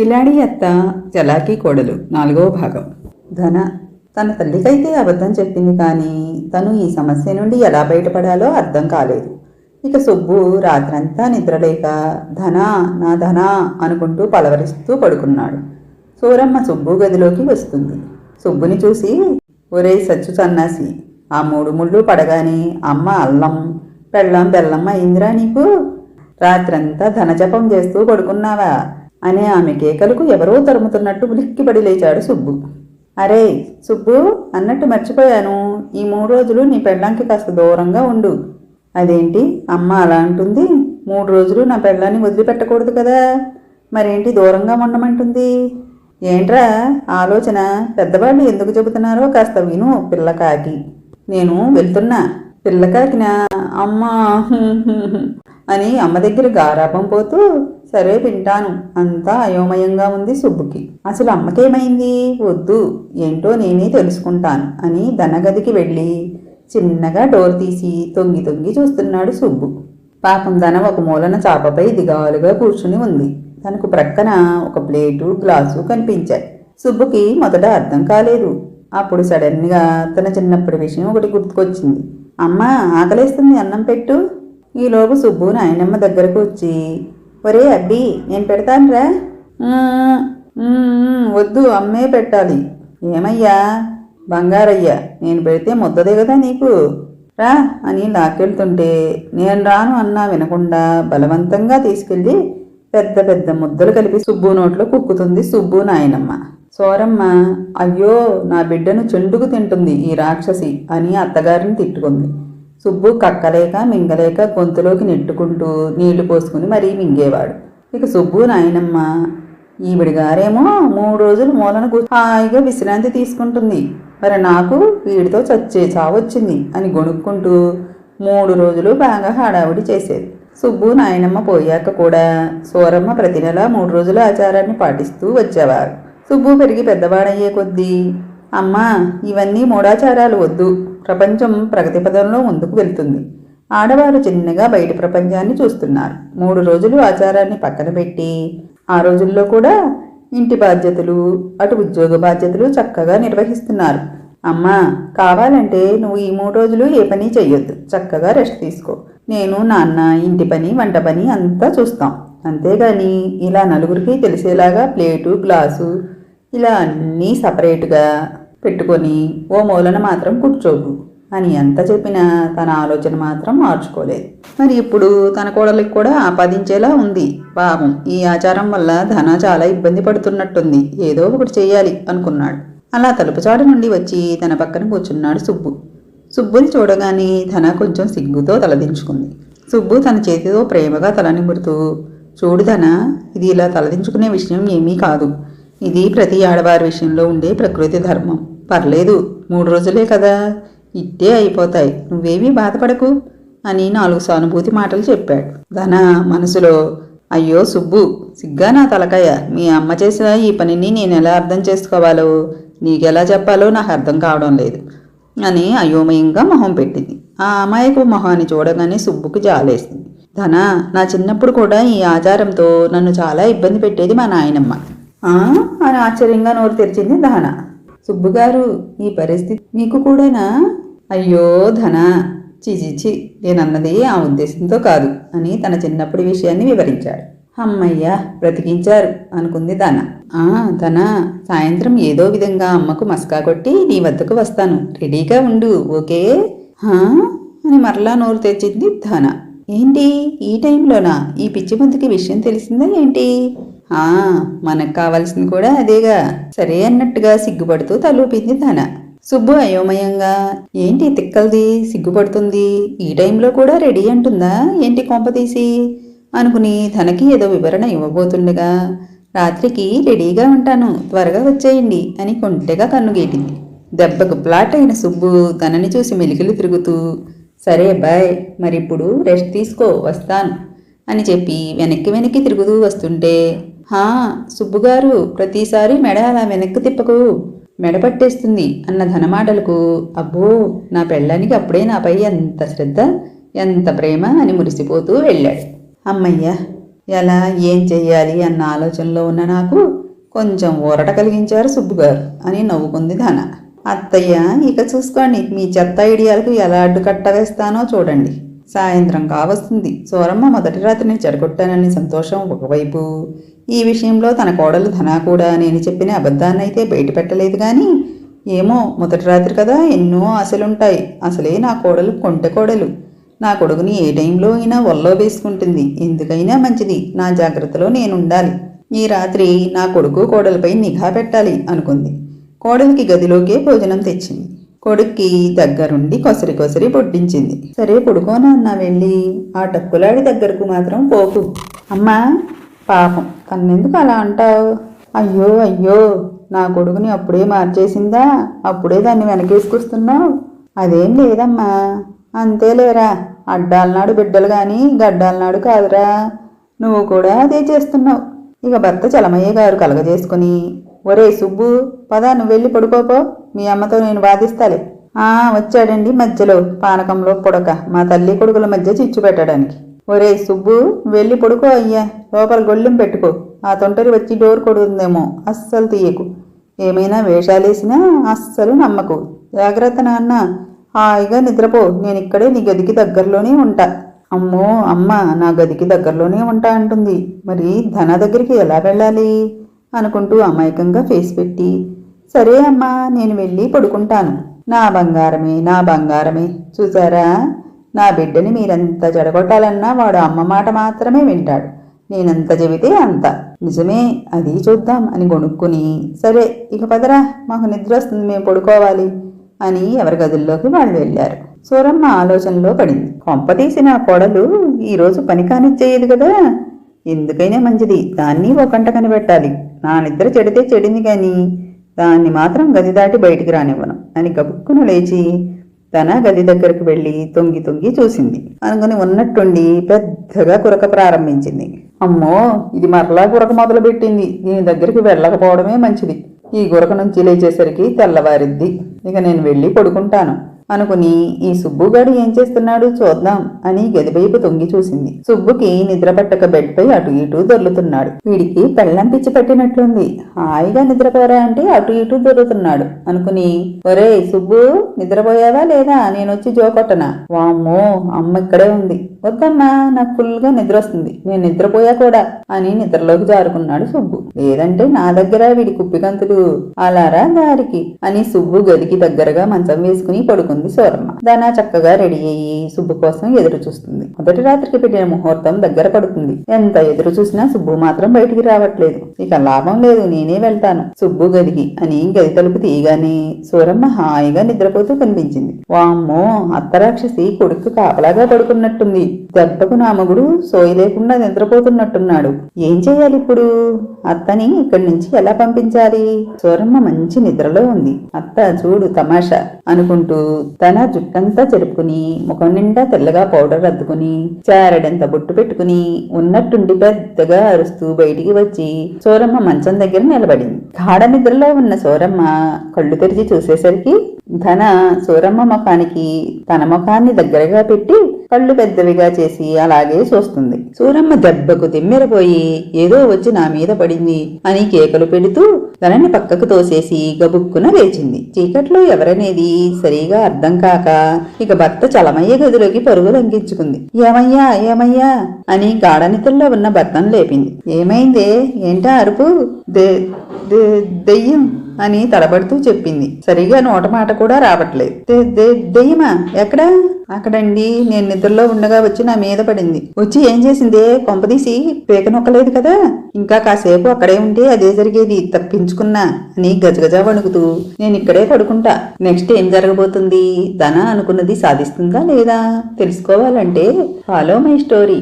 కిలాడి అత్త చలాకీ కోడలు నాలుగవ భాగం. ధన తన తల్లికైతే అబద్ధం చెప్పింది కానీ తను ఈ సమస్య నుండి ఎలా బయటపడాలో అర్థం కాలేదు. ఇక సుబ్బు రాత్రంతా నిద్రలేక ధన నా ధన అనుకుంటూ పలవరిస్తూ పడుకున్నాడు. సూరమ్మ సుబ్బు గదిలోకి వస్తుంది. సుబ్బుని చూసి ఒరే సచ్చు సన్నాసి ఆ మూడు ముళ్ళు పడగానే అమ్మ అల్లం పెళ్ళం బెల్లం అయిందిరా నీకు? రాత్రంతా ధనజపం చేస్తూ పడుకున్నావా? అనే ఆమె కేకలకు ఎవరో తరుముతున్నట్టు ఉలిక్కిపడి లేచాడు సుబ్బు. అరే సుబ్బు అన్నట్టు మర్చిపోయాను. ఈ మూడు రోజులు నీ పెళ్ళానికి కాస్త దూరంగా ఉండు. అదేంటి? అమ్మ అలా అంటుంది. మూడు రోజులు నా పెళ్ళాన్ని వదిలిపెట్టకూడదు కదా. మరేంటి దూరంగా ఉండమంటుంది? ఏంట్రా ఆలోచన. పెద్దవాళ్ళు ఎందుకు చెబుతున్నారో కాస్త విను పిల్లకాకి నేను వెళ్తున్నా. పిల్లకాకినా అమ్మా అని అమ్మ దగ్గర గారాపం పోతూ సరే వింటాను. అంతా అయోమయంగా ఉంది సుబ్బుకి. అసలు అమ్మకేమైంది? వద్దు. ఏంటో నేనే తెలుసుకుంటాను అని ధనగదికి వెళ్ళి చిన్నగా డోర్ తీసి తొంగి తొంగి చూస్తున్నాడు సుబ్బు. పాపం ధన ఒక మూలన చాపపై దిగాలుగా కూర్చుని ఉంది. తనకు ప్రక్కన ఒక ప్లేటు గ్లాసు కనిపించాయి. సుబ్బుకి మొదట అర్థం కాలేదు. అప్పుడు సడన్గా తన చిన్నప్పటి విషయం ఒకటి గుర్తుకొచ్చింది. అమ్మ ఆకలేస్తుంది అన్నం పెట్టు. ఈలోపు సుబ్బు నాయనమ్మ దగ్గరకు వచ్చి ఒరే అబ్బి నేను పెడతానురా. వద్దు అమ్మే పెట్టాలి. ఏమయ్యా? బంగారయ్యా నేను పెడితే ముద్దదే కదా నీకు? రా అని లాక్కెళ్తుంటే నేను రాను అన్నా వినకుండా బలవంతంగా తీసుకెళ్ళి పెద్ద పెద్ద ముద్దలు కలిపి సుబ్బు నోట్లో కుక్కుతుంది సుబ్బు నాయనమ్మ. సోరమ్మ అయ్యో నా బిడ్డను చెండుకు తింటుంది ఈ రాక్షసి అని అత్తగారిని తిట్టుకుంది. సుబ్బు కక్కలేక మింగలేక గొంతులోకి నెట్టుకుంటూ నీళ్ళు పోసుకుని మరీ మింగేవాడు. ఇక సుబ్బు నాయనమ్మ ఈవిడి గారేమో మూడు రోజులు మూలన హాయిగా విశ్రాంతి తీసుకుంటుంది. మరి నాకు వీడితో చచ్చే చావొచ్చింది అని గొణుక్కుంటూ మూడు రోజులు బాగా హడావుడి చేసేది. సుబ్బు నాయనమ్మ పోయాక కూడా సోరమ్మ ప్రతి నెల మూడు రోజుల ఆచారాన్ని పాటిస్తూ వచ్చేవారు. సుబ్బు పెరిగి పెద్దవాడయ్యే కొద్దీ అమ్మా ఇవన్నీ మూఢాచారాలు వద్దు. ప్రపంచం ప్రగతి పదంలో ముందుకు వెళ్తుంది. ఆడవారు చిన్నగా బయట ప్రపంచాన్ని చూస్తున్నారు. మూడు రోజులు ఆచారాన్ని పక్కన పెట్టి ఆ రోజుల్లో కూడా ఇంటి బాధ్యతలు అటు ఉద్యోగ బాధ్యతలు చక్కగా నిర్వహిస్తున్నారు. అమ్మా కావాలంటే నువ్వు ఈ మూడు రోజులు ఏ పని చెయ్యొద్దు. చక్కగా రెస్ట్ తీసుకో. నేను నాన్న ఇంటి పని వంట పని అంతా చూస్తాం. అంతేగాని ఇలా నలుగురికి తెలిసేలాగా ప్లేటు గ్లాసు ఇలా అన్నీ సపరేట్గా పెట్టుకొని ఓ మూలన మాత్రం కూర్చోవు అని ఎంత చెప్పినా తన ఆలోచన మాత్రం మార్చుకోలేదు. మరి ఇప్పుడు తన కోడలికి కూడా ఆపాదించేలా ఉంది. పాపం ఈ ఆచారం వల్ల ధన చాలా ఇబ్బంది పడుతున్నట్టుంది. ఏదో ఒకటి చేయాలి అనుకున్నాడు. అలా తలుపుచాటు నుండి వచ్చి తన పక్కన కూర్చున్నాడు సుబ్బు. సుబ్బుని చూడగానే ధన కొంచెం సిగ్గుతో తలదించుకుంది సుబ్బు తన చేతితో ప్రేమగా తల నిమురుతూ చూడు ధన ఇది ఇలా తలదించుకునే విషయం ఏమీ కాదు. ఇది ప్రతి ఆడవారి విషయంలో ఉండే ప్రకృతి ధర్మం. పర్లేదు మూడు రోజులే కదా. ఇట్టే అయిపోతాయి. నువ్వేమీ బాధపడకు అని నాలుగు సానుభూతి మాటలు చెప్పాడు. ధన మనసులో అయ్యో సుబ్బు సిగ్గా నా తలకాయ. మీ అమ్మ చేసిన ఈ పనిని నేను ఎలా అర్థం చేసుకోవాలో? నీకెలా చెప్పాలో నాకు అర్థం కావడం లేదు అని అయోమయంగా మొహం పెట్టింది. ఆ అమాయకు మొహాన్ని చూడగానే సుబ్బుకు జాలేసింది. ధన నా చిన్నప్పుడు కూడా ఈ ఆచారంతో నన్ను చాలా ఇబ్బంది పెట్టేది మా నాయనమ్మ. అని ఆశ్చర్యంగా నోరు తెరిచింది ధన. సుబ్బుగారు ఈ పరిస్థితి మీకు కూడానా? అయ్యో ధన చిచిచి నేనన్నది ఆ ఉద్దేశంతో కాదు అని తన చిన్నప్పటి విషయాన్ని వివరించాడు. అమ్మయ్యా బ్రతికించారు అనుకుంది ధన. ఆ ధన సాయంత్రం ఏదో విధంగా అమ్మకు మస్కా కొట్టి నీ వద్దకు వస్తాను. రెడీగా ఉండు ఓకే? హా? అని మరలా నోరు తెచ్చింది ధన. ఏంటి? ఈ టైంలోనా? ఈ పిచ్చి మందుకి విషయం తెలిసిందా ఏంటి? ఆ మనకు కావాల్సింది కూడా అదేగా. సరే అన్నట్టుగా సిగ్గుపడుతూ తలూపింది తన. సుబ్బు అయోమయంగా ఏంటి తిక్కల్ది? సిగ్గుపడుతుంది? ఈ టైంలో కూడా రెడీ అంటుందా? ఏంటి కొంప తీసి? అనుకుని తనకి ఏదో వివరణ ఇవ్వబోతుండగా రాత్రికి రెడీగా ఉంటాను. త్వరగా వచ్చేయండి అని కొంటెగా కన్నుగేటింది దెబ్బకు ప్లాట్ అయిన సుబ్బు తనని చూసి మెలికలు తిరుగుతూ సరే బాయ్ మరిప్పుడు రెస్ట్ తీసుకో వస్తాను అని చెప్పి వెనక్కి వెనక్కి తిరుగుతూ వస్తుంటే హా సుబ్బుగారు ప్రతిసారి మెడ అలా వెనక్కి తిప్పకు. మెడ పట్టేస్తుంది అన్న ధనమాటలకు. అబ్బో నా పెళ్ళానికి అప్పుడే నాపై ఎంత శ్రద్ధ ఎంత ప్రేమ అని మురిసిపోతూ వెళ్ళాడు. అమ్మయ్య ఎలా ఏం చెయ్యాలి అన్న ఆలోచనలో ఉన్న నాకు కొంచెం ఊరట కలిగించారు సుబ్బుగారు అని నవ్వుకుంది ధన. అత్తయ్య ఇక చూసుకోండి మీ చెత్త ఐడియాలకు ఎలా అడ్డుకట్ట వేస్తానో చూడండి. సాయంత్రం కావస్తుంది. సూరమ్మ మొదటి రాత్రిని చెడగొట్టానని సంతోషం ఒకవైపు. ఈ విషయంలో తన కోడలు ధనా కూడా నేను చెప్పిన అబద్ధాన్నైతే బయట పెట్టలేదు కానీ ఏమో మొదటి రాత్రి కదా ఎన్నో ఆశలుంటాయి. అసలే నా కోడలు కొంటె కోడలు. నా కొడుకుని ఏ టైంలో అయినా ఒల్లో వేసుకుంటుంది. ఎందుకైనా మంచిది. నా జాగ్రత్తలో నేను ఉండాలి ఈ రాత్రి నా కొడుకు కోడలపై నిఘా పెట్టాలి అనుకుంది. కోడలికి గదిలోకే భోజనం తెచ్చింది. కొడుక్కి దగ్గరుండి కొసరి కొసరి పొట్టించింది. సరే పడుకోనన్నా వెళ్ళి. ఆ టక్కులాడి దగ్గరకు మాత్రం పోకు. అమ్మా పాపం. తన్నెందుకు అలా అంటావు? అయ్యో అయ్యో నా కొడుకుని అప్పుడే మార్చేసిందా? అప్పుడే దాన్ని వెనకేసుకొస్తున్నావు? అదేం లేదమ్మా. అంతేలేరా. అడ్డాలనాడు బిడ్డలు కానీ గడ్డాలనాడు కాదురా. నువ్వు కూడా అదే చేస్తున్నావు. ఇక భర్త చలమయ్య గారు కలగజేసుకుని ఒరే సుబ్బు పద నువ్వు వెళ్ళి పడుకోపో. మీ అమ్మతో నేను వాదిస్తాలే ఆ వచ్చాడండి మధ్యలో పానకంలో పొడక. మా తల్లి కొడుకుల మధ్య చిచ్చు పెట్టడానికి. ఒరే సుబ్బు వెళ్ళి పడుకో అయ్యా. లోపల గొళ్ళెం పెట్టుకో. ఆ తొంటరి వచ్చి డోర్ కొడుతుందేమో అస్సలు తీయకు. ఏమైనా వేషాలేసినా అస్సలు నమ్మకు. జాగ్రత్త నాన్న. హాయిగా నిద్రపో. నేను ఇక్కడే నీ గదికి దగ్గరలోనే ఉంటా. అమ్మో అమ్మ నా గదికి దగ్గరలోనే ఉంటా అంటుంది. మరి ధన దగ్గరికి ఎలా వెళ్ళాలి? అనుకుంటూ అమాయకంగా ఫేస్ పెట్టి సరే అమ్మా నేను వెళ్ళి పడుకుంటాను. నా బంగారమే నా బంగారమే. చూసారా నా బిడ్డని మీరెంత జడగొట్టాలన్నా వాడు అమ్మ మాట మాత్రమే వింటాడు. నేనంత చెబితే అంత. నిజమే అది చూద్దాం అని కొనుక్కుని సరే ఇక పదరా మాకు నిద్ర వస్తుంది మేము పడుకోవాలి అని ఎవరి గదుల్లోకి వాళ్ళు వెళ్ళారు. సూరమ్మ ఆలోచనలో పడింది. కొంపతీసి నా కోడలు ఈరోజు పని కానిచ్చేయదు కదా. ఎందుకైనా మంచిది. దాన్ని ఒక కంట కనిపెట్టాలి. నా నిద్ర చెడితే చెడింది కానీ దాన్ని మాత్రం గది దాటి బయటికి రానివ్వను అని గబుక్కున లేచి తన గది దగ్గరకు వెళ్ళి తొంగి తొంగి చూసింది. అనుకుని ఉన్నట్టుండి పెద్దగా కురక ప్రారంభించింది. అమ్మో ఇది మరలా గురక మొదలుపెట్టింది. దీని దగ్గరికి వెళ్ళకపోవడమే మంచిది. ఈ గురక నుంచి లేచేసరికి తెల్లవారిద్ది. ఇక నేను వెళ్ళి పడుకుంటాను. అనుకుని ఈ సుబ్బుగాడు ఏం చేస్తున్నాడు చూద్దాం అని గదివైపు తొంగి చూసింది. సుబ్బుకి నిద్రపట్టక బెడ్పై అటు ఇటు దొర్లుతున్నాడు. వీడికి పెళ్ళం పిచ్చి పట్టినట్లుంది. హాయిగా నిద్రపోరా అంటే అటు ఇటు దొర్లుతున్నాడు. అనుకుని ఒరే సుబ్బు నిద్రపోయావా లేదా? నేను వచ్చి జోకొట్టనా వామ్మో అమ్మ ఇక్కడే ఉంది. వద్దమ్మా నాకు ఫుల్గా నిద్ర వస్తుంది నేను నిద్రపోయా కూడా అని నిద్రలోకి జారుకున్నాడు సుబ్బు. లేదంటే నా దగ్గర వీడి కుప్పిగంతులు అలారా దారికి అని సుబ్బు గదికి దగ్గరగా మంచం వేసుకుని పడుకుంది. సూరమ్మ. దానా చక్కగా రెడీ అయ్యి సుబ్బు కోసం ఎదురు చూస్తుంది. మొదటి రాత్రికి పెట్టిన ముహూర్తం దగ్గర పడుతుంది. ఎంత ఎదురు చూసినా సుబ్బు మాత్రం బయటికి రావట్లేదు. ఇక లాభం లేదు నేనే వెళ్తాను. సుబ్బు గదికి అని గది తలుపు తీయగానే సూరమ్మ హాయిగా నిద్రపోతూ కనిపించింది. వామ్మో అత్తరాక్షసి కొడుకు కాపలాగా పడుకున్నట్టుంది. దెబ్బకు నామగుడు సోయి లేకుండా నిద్రపోతున్నట్టున్నాడు. ఏం చేయాలి ఇప్పుడు? అత్తని ఇక్కడి నుంచి ఎలా పంపించాలి? సూరమ్మ మంచి నిద్రలో ఉంది. అత్త చూడు తమాషా అనుకుంటూ తన జుట్టంతా చెరుపుకుని ముఖం నిండా తెల్లగా పౌడర్ అద్దుకుని చారడంత బొట్టు పెట్టుకుని ఉన్నట్టుండి పెద్దగా అరుస్తూ బయటికి వచ్చి సూరమ్మ మంచం దగ్గర నిలబడింది. గాఢ నిద్రలో ఉన్న సూరమ్మ కళ్ళు తెరిచి చూసేసరికి ధన సూరమ్మ ముఖానికి తన ముఖాన్ని దగ్గరగా పెట్టి కళ్ళు పెద్దవిగా చేసి అలాగే చూస్తుంది. సూరమ్మ దెబ్బకు తిమ్మెరపోయి ఏదో వచ్చి నా మీద పడింది అని కేకలు పెడుతూ తనని పక్కకు తోసేసి గబుక్కున లేచింది. చీకట్లో ఎవరనేది సరిగా అర్థం కాక ఇక భర్త చలమయ్య గదిలోకి పరుగు లంకించుకుంది ఏమయ్యా ఏమయ్యా అని గాఢనితల్లో ఉన్న భర్తను లేపింది. ఏమైందే? ఏంటా అరుపు? దే దెయ్యం అని తడబడుతూ చెప్పింది. సరిగా నోట మాట కూడా రావట్లేదు. దెయ్యమా? ఎక్కడా? అక్కడండి నేను నిద్రలో ఉండగా వచ్చి నా మీద పడింది. వచ్చి ఏం చేసిందే? కొంపదీసి పేక నొక్కలేదు కదా. ఇంకా కాసేపు అక్కడే ఉంటే అదే జరిగేది తప్పించుకున్నా అని గజగజ వణుకుతూ నేను ఇక్కడే పడుకుంటా. నెక్స్ట్ ఏం జరగబోతుంది? ధన అనుకున్నది సాధిస్తుందా లేదా? తెలుసుకోవాలంటే ఫాలో మై స్టోరీ